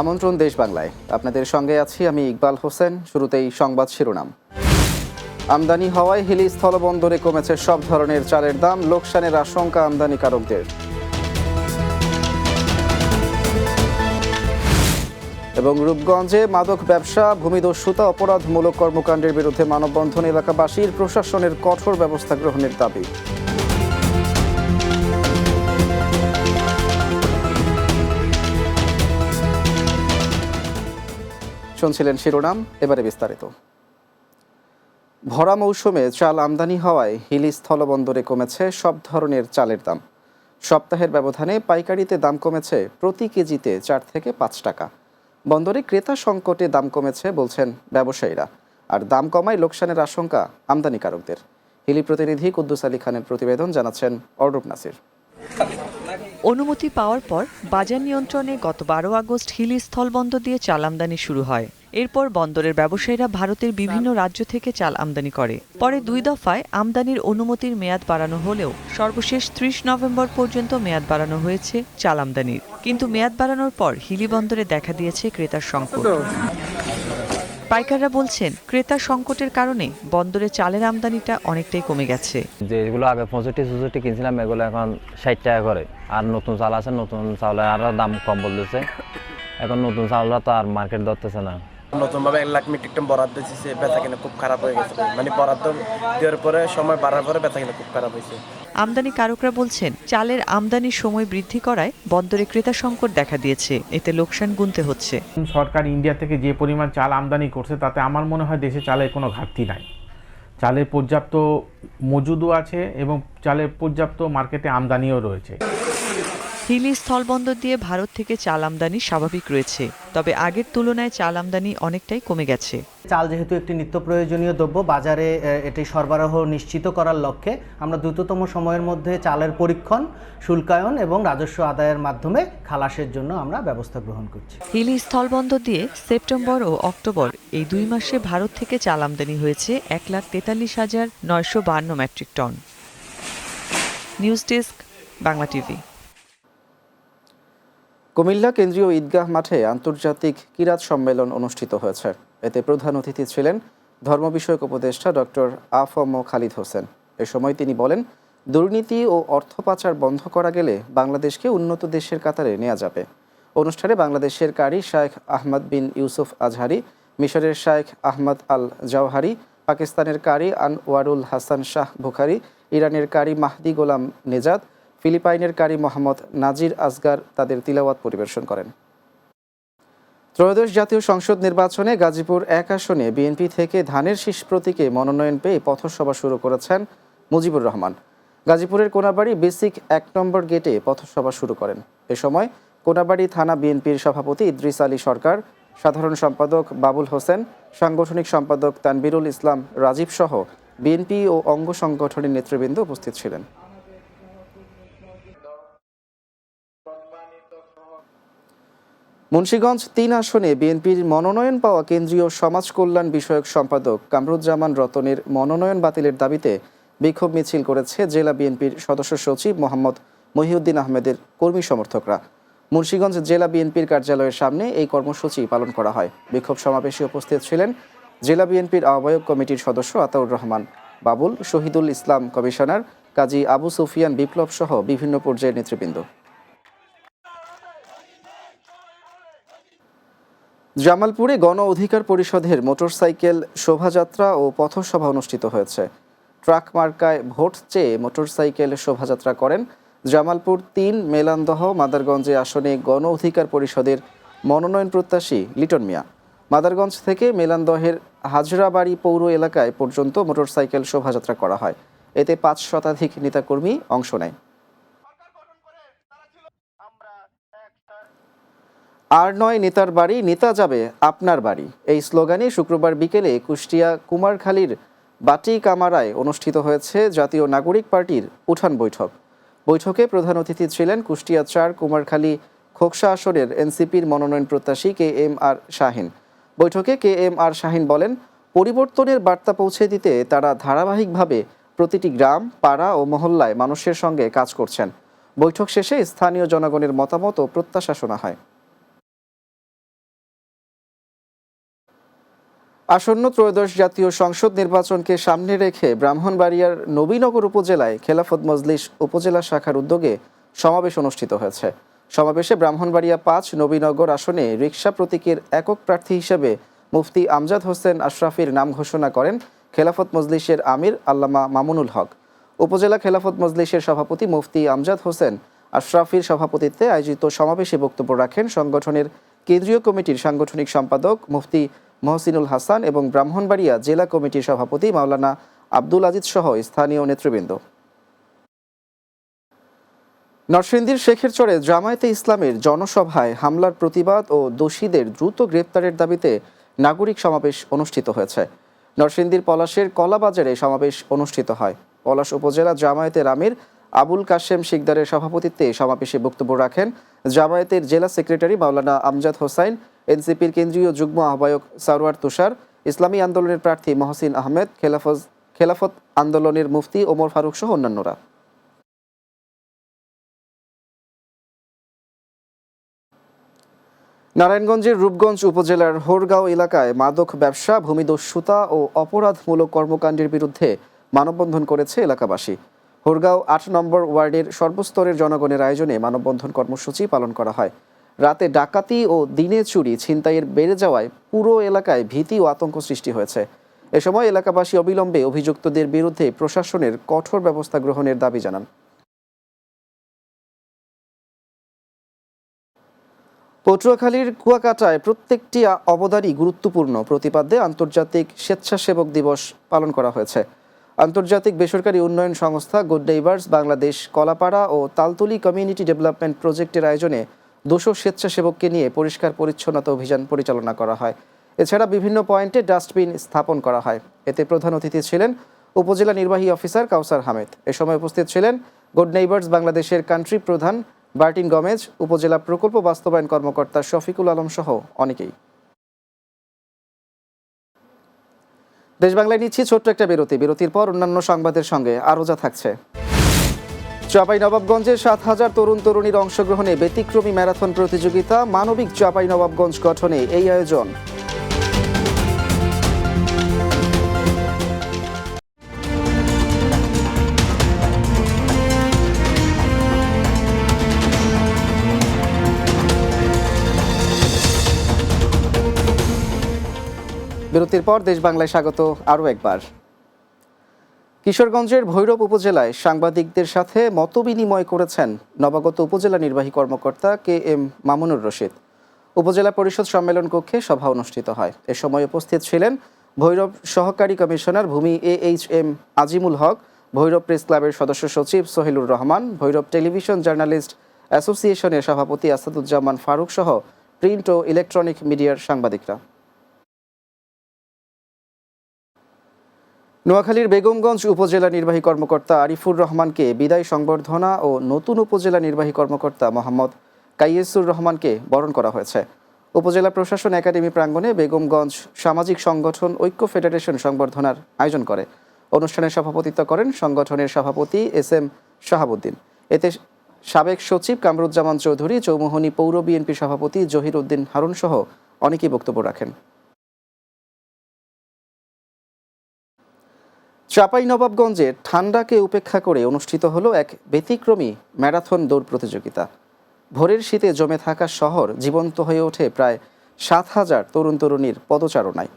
আমন্ত্রণ দেশ বাংলায়। আপনাদের সঙ্গে আছি আমি ইকবাল হোসেন। শুরুতেই সংবাদ শিরোনাম। আমদানি হওয়ায় হিলি স্থলবন্দরে কমেছে সব ধরনের চালের দাম, লোকসানের আশঙ্কা আমদানিকারকদের। এবং রূপগঞ্জে মাদক ব্যবসা, ভূমিদস্যুতা, অপরাধমূলক কর্মকাণ্ডের বিরুদ্ধে মানববন্ধন এলাকাবাসীর প্রশাসনের কঠোর ব্যবস্থা গ্রহণের দাবি। শুনছিলেন শিরোনাম এবারে বিস্তারিত ভরা মৌসুমে চাল আমদানি হওয়ায় হিলি স্থলবন্দরে কমেছে সব ধরনের চালের দাম সপ্তাহের ব্যবধানে পাইকারিতে দাম কমেছে প্রতি কেজিতে চার থেকে পাঁচ টাকা বন্দরে ক্রেতা সংকটে দাম কমেছে বলছেন ব্যবসায়ীরা আর দাম কমায় লোকসানের আশঙ্কা আমদানিকারকদের হিলি প্রতিনিধি কুদ্দুস আলী খানের প্রতিবেদন জানাচ্ছেন অর্ণব নাসির অনুমতি পাওয়ার পর বাজার নিয়ন্ত্রণে গত বারো আগস্ট হিলি স্থলবন্দর দিয়ে চাল আমদানি শুরু হয়। এরপর বন্দরের ব্যবসায়ীরা ভারতের বিভিন্ন রাজ্য থেকে চাল আমদানি করে। পরে দুই দফায় আমদানির অনুমতির মেয়াদ বাড়ানো হলেও সর্বশেষ ত্রিশ নভেম্বর পর্যন্ত মেয়াদ বাড়ানো হয়েছে চাল আমদানির। কিন্তু মেয়াদ বাড়ানোর পর হিলি বন্দরে দেখা দিয়েছে ক্রেতার সংকট। পাইকাররা বলছেন ক্রেতার সংকটের কারণে বন্দরে চালের আমদানিটা অনেকটাই কমে গেছে। যে এগুলো আগে পঁয়ষট্টি চৌষট্টি কিনছিলাম এগুলো এখন ষাট টাকা করে। আর নতুন চাল আছে নতুন চাউলের আরও দাম কম বলতেছে। এখন নতুন চাউলরা তো আর মার্কেট ধরতেছে না। নতুনভাবে এক লাখ মেট্রিক টন বরাদ্দ দিয়েছে বেচা কিনা খুব খারাপ হয়ে গেছে। মানে বরাদ্দ দেওয়ার পরে সময় বাড়ার পরে বেচা কিনা খুব খারাপ হয়েছে। আমদানিকারকরা বলছেন, চালের আমদানির সময় বৃদ্ধি করায় বন্দরে ক্রেতা সংকট দেখা দিয়েছে। এতে লোকসান গুনতে হচ্ছে। সরকার ইন্ডিয়া থেকে যে পরিমাণ চাল আমদানি করছে, তাতে আমার মনে হয় দেশে চালের কোনো ঘাটতি নাই। চালের পর্যাপ্ত মজুদও আছে এবং চালের পর্যাপ্ত মার্কেটে আমদানিও রয়েছে। হিলি স্থলবন্দর দিয়ে ভারত থেকে চাল আমদানি স্বাভাবিক রয়েছে তবে আগের তুলনায় চাল আমদানি অনেকটাই কমে গেছে। চাল যেহেতু একটি নিত্য প্রয়োজনীয় দ্রব্য বাজারে এটি সরবরাহ নিশ্চিত করার লক্ষ্যে আমরা দ্রুততম সময়ের মধ্যে চালের পরীক্ষণ শুল্কায়ন এবং রাজস্ব আদায়ের মাধ্যমে খালাসের জন্য আমরা ব্যবস্থা গ্রহণ করছি। হিলি স্থলবন্দর দিয়ে সেপ্টেম্বর ও অক্টোবর এই দুই মাসে ভারত থেকে চাল আমদানি হয়েছে এক লাখ তেতাল্লিশ হাজার নয়শো বান্ন metric ton. News desk Bangla TV. Cumilla কেন্দ্রীয় ঈদগাহ মাঠে আন্তর্জাতিক কিরাত সম্মেলন অনুষ্ঠিত হয়েছে। এতে প্রধান অতিথি ছিলেন ধর্ম বিষয়ক উপদেষ্টা doctor A F M Khalid Hossain. এ সময় তিনি বলেন, দুর্নীতি ও অর্থ পাচার বন্ধ করা গেলে বাংলাদেশকে উন্নত দেশের কাতারে নেওয়া যাবে। অনুষ্ঠানে বাংলাদেশের কারি শায়েখ আহমদ বিন ইউসুফ আজহারি, মিশরের শায়েখ আহমদ আল জাওহারি, পাকিস্তানের কারি আনওয়ারুল হাসান শাহ বুখারি, ইরানের কারি মাহদি গোলাম নেজাদ ফিলিপাইনের কারি মোহাম্মদ নাজির আজগার তাদের তিলাওয়াত পরিবেশন করেন। ত্রয়োদশ জাতীয় সংসদ নির্বাচনে গাজীপুর এক আসনে বিএনপি থেকে ধানের শীষ প্রতীকে মনোনয়ন পেয়ে পথসভা শুরু করেছেন মুজিবুর রহমান। গাজীপুরের কোনাবাড়ি বেসিক এক নম্বর গেটে পথসভা শুরু করেন। এ সময় কোনাবাড়ি থানা বিএনপির সভাপতি ইদ্রিস আলী সরকার, সাধারণ সম্পাদক বাবুল হোসেন, সাংগঠনিক সম্পাদক তানবিরুল ইসলাম রাজীব সহ বিএনপি ও অঙ্গ সংগঠনের নেতৃবৃন্দ উপস্থিত ছিলেন। মুন্সীগঞ্জ তিন আসনে বিএনপির মনোনয়ন পাওয়া কেন্দ্রীয় সমাজ কল্যাণ বিষয়ক সম্পাদক কামরুজ্জামান রতনের মনোনয়ন বাতিলের দাবিতে বিক্ষোভ মিছিল করেছে জেলা বিএনপির সদস্য সচিব মোহাম্মদ মহিউদ্দিন আহমেদের কর্মী সমর্থকরা। মুন্সীগঞ্জ জেলা বিএনপির কার্যালয়ের সামনে এই কর্মসূচি পালন করা হয়। বিক্ষোভ সমাবেশে উপস্থিত ছিলেন জেলা বিএনপির আহ্বায়ক কমিটির সদস্য আতাউর রহমান, বাবুল শহীদুল ইসলাম কমিশনার কাজী আবু সুফিয়ান বিপ্লব সহ বিভিন্ন পর্যায়ের নেতৃবৃন্দ। জামালপুরে গণ অধিকার পরিষদের মোটরসাইকেল শোভাযাত্রা ও পথসভা অনুষ্ঠিত হয়েছে। ট্রাক মার্কায় ভোট চেয়ে মোটরসাইকেল শোভাযাত্রা করেন জামালপুর তিন মেলান্দহ মাদারগঞ্জে আসনে গণ অধিকার পরিষদের মনোনয়ন প্রত্যাশী লিটন মিয়া। মাদারগঞ্জ থেকে মেলান্দহের হাজরাবাড়ি পৌর এলাকায় পর্যন্ত মোটরসাইকেল শোভাযাত্রা করা হয়। এতে পাঁচ শতাধিক নেতাকর্মী অংশ নেয়। আর নয়, নেতার বাড়ি, নেতা যাবে আপনার বাড়ি। এই স্লোগানে শুক্রবার বিকেলে কুষ্টিয়া কুমারখালীর বাটি কামারায় অনুষ্ঠিত হয়েছে জাতীয় নাগরিক পার্টির উঠান বৈঠক। বৈঠকে প্রধান অতিথি ছিলেন কুষ্টিয়া চার, কুমারখালী, খোকসা আসনের এনসিপির মনোনয়ন প্রত্যাশী কে এম আর শাহিন। বৈঠকে কে এম আর শাহিন বলেন, পরিবর্তনের বার্তা পৌঁছে দিতে তারা ধারাবাহিকভাবে প্রতিটি গ্রাম, পাড়া ও মহল্লায় মানুষের সঙ্গে কাজ করছেন। বৈঠক শেষে স্থানীয় জনগণের মতামত ও প্রত্যাশা শোনা হয়। আসন্ন ত্রয়োদশ জাতীয় সংসদ নির্বাচনকে সামনে রেখে ব্রাহ্মণবাড়িয়ার নবীনগর উপজেলায় খেলাফত মজলিস উপজেলা শাখার উদ্যোগে সমাবেশ অনুষ্ঠিত হয়েছে। সমাবেশে ব্রাহ্মণবাড়িয়া পাঁচ নবীনগর আসনে রিক্সা প্রতীকের একক প্রার্থী হিসেবে মুফতি আমজাদ হোসেন আশরাফির নাম ঘোষণা করেন খেলাফত মজলিসের আমির আল্লামা মামুনুল হক। উপজেলা খেলাফত মজলিসের সভাপতি মুফতি আমজাদ হোসেন আশরাফির সভাপতিত্বে আয়োজিত সমাবেশে বক্তব্য রাখেন সংগঠনের কেন্দ্রীয় কমিটির সাংগঠনিক সম্পাদক মুফতি মহসিনুল হাসান এবং ব্রাহ্মণবাড়িয়া জেলা কমিটির সভাপতি মাওলানা আব্দুল আজিজ সহ স্থানীয় নেতৃবৃন্দ। নরসিংদীর শেখেরচরে জামায়াতে ইসলামের জনসভায় হামলার প্রতিবাদ ও দোষীদের দ্রুত গ্রেপ্তারের দাবিতে নাগরিক সমাবেশ অনুষ্ঠিত হয়েছে। নরসিংদীর পলাশের কলাবাজারে সমাবেশ অনুষ্ঠিত হয়। পলাশ উপজেলা জামায়াতের আমির আবুল কাশেম শিকদারের সভাপতিত্বে সমাবেশে বক্তব্য রাখেন জামায়াতের জেলা সেক্রেটারি মাওলানা আমজাদ হোসাইন এনসিপির কেন্দ্রীয় যুগ্ম আহ্বায়ক সারোয়ার তুষার, ইসলামী আন্দোলনের প্রার্থী মহসিন আহমেদ খেলাফত খেলাফত আন্দোলনের মুফতি ওমর ফারুক সহ অন্যান্যরা। নারায়ণগঞ্জের রূপগঞ্জ উপজেলার হোরগাঁও এলাকায় মাদক ব্যবসা, ভূমিদস্যুতা ও অপরাধমূলক কর্মকাণ্ডের বিরুদ্ধে মানববন্ধন করেছে এলাকাবাসী। হোরগাঁও আট নম্বর ওয়ার্ডের সর্বস্তরের জনগণের আয়োজনে মানববন্ধন কর্মসূচি পালন করা হয়। রাতে ডাকাতি ও দিনে চুরি ছিনতাইয়ের বেড়ে যাওয়ায় পুরো এলাকায় ভীতি ও আতঙ্ক সৃষ্টি হয়েছে। এ সময় এলাকাবাসী অবিলম্বে অভিযুক্তদের বিরুদ্ধে প্রশাসনের কঠোর ব্যবস্থা গ্রহণের দাবি জানান। পটুয়াখালীর কুয়াকাটায় প্রত্যেকটি অবদানই গুরুত্বপূর্ণ প্রতিপাদ্যে আন্তর্জাতিক স্বেচ্ছাসেবক দিবস পালন করা হয়েছে। আন্তর্জাতিক বেসরকারি উন্নয়ন সংস্থা গুড নেইবার্স বাংলাদেশ কলাপাড়া ও তালতলি কমিউনিটি ডেভেলপমেন্ট প্রজেক্টের আয়োজনে দুশো স্বেচ্ছাসেবককে নিয়ে পরিষ্কার পরিচ্ছন্নতা অভিযান পরিচালনা করা হয়। এছাড়া বিভিন্ন পয়েন্টে ডাস্টবিন স্থাপন করা হয়। এতে প্রধান অতিথি ছিলেন উপজেলা নির্বাহী অফিসার কাউসার হামেদ। এ সময় উপস্থিত ছিলেন গুড নেইবার্স বাংলাদেশের কান্ট্রি প্রধান বার্টিন গমেজ, উপজেলা প্রকল্প বাস্তবায়ন কর্মকর্তা শফিকুল আলম সহ অনেকেই। দেশ বাংলায় নিচ্ছি ছোট্ট একটা বিরতি। বিরতির পর অন্যান্য সংবাদের সঙ্গে আরও যা থাকছে। নবাবগঞ্জে সাত হাজার তরুণ তরুণীর অংশগ্রহণে ব্যতিক্রমী ম্যারাথন প্রতিযোগিতা, মানবিক চাপাই নবাবগঞ্জ গঠনে এই আয়োজন। বিরতির পর দেশ বাংলায় স্বাগত আরও একবার। কিশোরগঞ্জের ভৈরব উপজেলায় সাংবাদিকদের সাথে মতবিনিময় করেছেন নবাগত উপজেলা নির্বাহী কর্মকর্তা কে এম মামুনুর রশিদ। উপজেলা পরিষদ সম্মেলন কক্ষে সভা অনুষ্ঠিত হয়। এ সময় উপস্থিত ছিলেন ভৈরব সহকারী কমিশনার ভূমি A H M Azimul Haque, Bhairab press ক্লাবের সদস্য সচিব সোহেলুর রহমান, ভৈরব টেলিভিশন জার্নালিস্ট অ্যাসোসিয়েশনের সভাপতি আসাদুজ্জামান ফারুক সহ প্রিন্ট ও ইলেকট্রনিক মিডিয়ার সাংবাদিকরা। নোয়াখালীর বেগমগঞ্জ উপজেলা নির্বাহী কর্মকর্তা আরিফুর রহমানকে বিদায় সংবর্ধনা ও নতুন উপজেলা নির্বাহী কর্মকর্তা মোহাম্মদ কাইয়েসুর রহমানকে বরণ করা হয়েছে। উপজেলা প্রশাসন একাডেমি প্রাঙ্গণে বেগমগঞ্জ সামাজিক সংগঠন ঐক্য ফেডারেশন সংবর্ধনার আয়োজন করে। অনুষ্ঠানে সভাপতিত্ব করেন সংগঠনের সভাপতি এস এম শাহাবুদ্দিন। এতে সাবেক সচিব কামরুজ্জামান চৌধুরী, চৌমোহনী পৌর বিএনপি সভাপতি জহির উদ্দিন হারুন সহ অনেকেই বক্তব্য রাখেন। চাপাই নবাবগঞ্জে ঠান্ডাকে উপেক্ষা করে অনুষ্ঠিত হলো এক ব্যতিক্রমী ম্যারাথন দৌড় প্রতিযোগিতা। ভোরের শীতে জমে থাকা শহর জীবন্ত হয়ে ওঠে প্রায় সাত হাজার তরুণ তরুণীর পদচারণায়।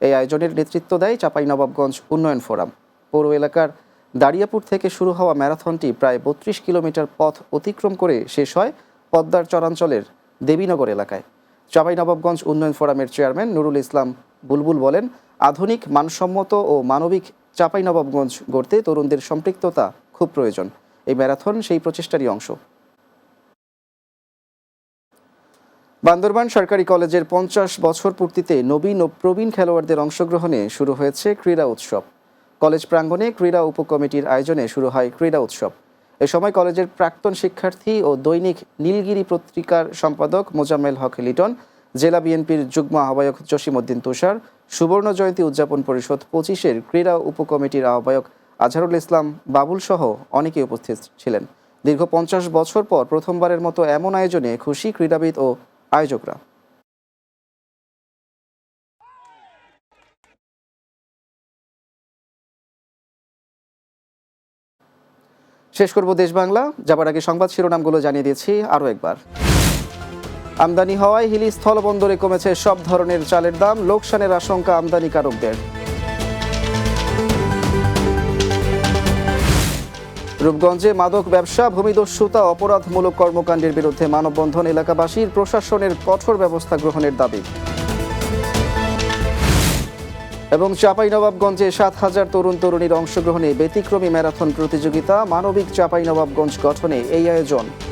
এই আয়োজনের নেতৃত্ব দেয় চাপাই নবাবগঞ্জ উন্নয়ন ফোরাম। পৌর এলাকার দারিয়াপুর থেকে শুরু হওয়া ম্যারাথনটি প্রায় বত্রিশ কিলোমিটার পথ অতিক্রম করে শেষ হয় পদ্মার চরাঞ্চলের দেবীনগর এলাকায়। চাপাই নবাবগঞ্জ উন্নয়ন ফোরামের চেয়ারম্যান নুরুল ইসলাম বুলবুল বলেন, আধুনিক, মানসম্মত ও মানবিক চাপাই নবাবগঞ্জ গড়তে তরুণদের সম্পৃক্ততা খুব প্রয়োজন। এই ম্যারাথন সেই প্রচেষ্টারই অংশ। বান্দরবান সরকারি কলেজের পঞ্চাশ বছর পূর্তিতে নবীন ও প্রবীণ খেলোয়াড়দের অংশগ্রহণে শুরু হয়েছে ক্রীড়া উৎসব। কলেজ প্রাঙ্গণে ক্রীড়া উপকমিটির আয়োজনে শুরু হয় ক্রীড়া উৎসব। এ সময় কলেজের প্রাক্তন শিক্ষার্থী ও দৈনিক নীলগিরি পত্রিকার সম্পাদক মোজাম্মেল হক লিটন, জেলা বিএনপির যুগ্ম আহ্বায়ক জসিমউদ্দিন তুষার সুবর্ণ জয়ন্তী উদযাপন পরিষদ পঁচিশের ক্রীড়া উপকমিটির আহ্বায়ক আজহারুল ইসলাম বাবুল সহ অনেকে উপস্থিত ছিলেন। দীর্ঘ পঞ্চাশ বছর পর প্রথমবারের মতো এমন আয়োজনে খুশি ক্রীড়াবিদ ও আয়োজকরা। শেষ করব দেশ বাংলা। যাবার আগে সংবাদ শিরোনামগুলো জানিয়ে দিয়েছি আরও একবার। আমদানি হওয়ায় হিলি স্থলবন্দরে কমেছে সব ধরনের চালের দাম, লোকসানের আশঙ্কা আমদানিকারকদের। রূপগঞ্জে মাদক ব্যবসা, ভূমিদস্যুতা, অপরাধমূলক কর্মকাণ্ডের বিরুদ্ধে মানববন্ধন এলাকাবাসীর প্রশাসনের কঠোর ব্যবস্থা গ্রহণের দাবি। এবং চাঁপাইনবাবগঞ্জে সাত হাজার তরুণ তরুণীর অংশগ্রহণে ব্যতিক্রমী ম্যারাথন প্রতিযোগিতা, মানবিক চাঁপাইনবাবগঞ্জ গঠনে এই আয়োজন।